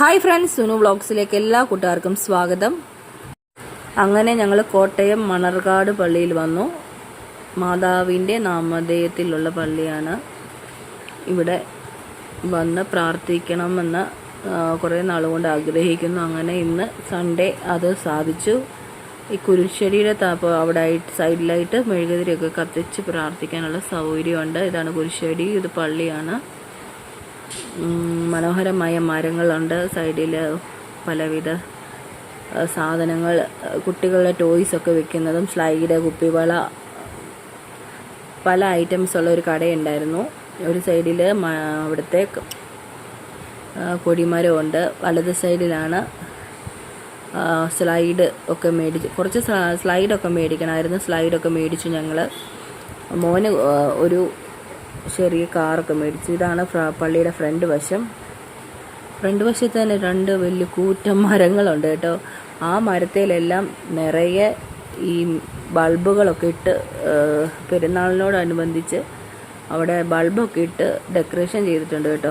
Hi friends Sunu വ്ളോഗ്സിലേക്ക് എല്ലാ കൂട്ടുകാർക്കും സ്വാഗതം. അങ്ങനെ ഞങ്ങൾ കോട്ടയം മണർകാട് പള്ളിയിൽ വന്നു. മാതാവിന്റെ നാമധേയത്തിലുള്ള പള്ളിയാണ്. ഇവിടെ വന്ന് പ്രാർത്ഥിക്കണമെന്ന് കുറേ നാളുകൊണ്ട് ആഗ്രഹിക്കുന്നു. അങ്ങനെ ഇന്ന് സൺഡേ അത് സാധിച്ചു. ഈ കുരിശ്ശേരിയുടെ താപ്പ് അവിടെ സൈഡിലായിട്ട് മെഴുകുതിരിയൊക്കെ കത്തിച്ച് പ്രാർത്ഥിക്കാനുള്ള സൗകര്യമുണ്ട്. ഇതാണ് കുരിശ്ശേരി ഇത് പള്ളിയാണ്. മനോഹരമായ മരങ്ങളുണ്ട്. സൈഡിൽ പലവിധ സാധനങ്ങൾ കുട്ടികളുടെ ടോയ്സ് ഒക്കെ വെക്കുന്നതും സ്ലൈഡ് കുപ്പിവള പല ഐറ്റംസ് ഉള്ള ഒരു കടയുണ്ടായിരുന്നു. ഒരു സൈഡിൽ അവിടുത്തെ കൊടിമരമുണ്ട് വലത് സൈഡിലാണ് സ്ലൈഡ് ഒക്കെ മേടിച്ച് കുറച്ച് സ്ല- സ്ലൈഡൊക്കെ മേടിക്കണമായിരുന്നു. സ്ലൈഡൊക്കെ മേടിച്ചു ഞങ്ങൾ മോന് ഒരു ചെറിയ കാറൊക്കെ മേടിച്ചു. ഇതാണ് പള്ളിയുടെ ഫ്രണ്ട് വശം. ഫ്രണ്ട് വശത്ത് തന്നെ രണ്ട് വലിയ കൂറ്റം മരങ്ങളുണ്ട് കേട്ടോ. ആ മരത്തിലെല്ലാം നിറയെ ഈ ബൾബുകളൊക്കെ ഇട്ട് പെരുന്നാളിനോടനുബന്ധിച്ച് അവിടെ ബൾബൊക്കെ ഇട്ട് ഡെക്കറേഷൻ ചെയ്തിട്ടുണ്ട് കേട്ടോ.